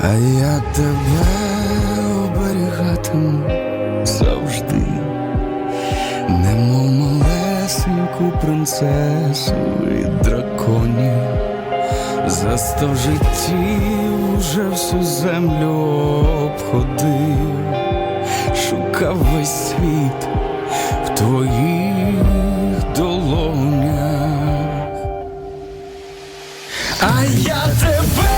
А я тебе оберігатиму завжди, немов малесеньку принцесу і драконів, за сто життів уже всю землю обходив, шукав весь світ в твоїх долонях, а я тебе.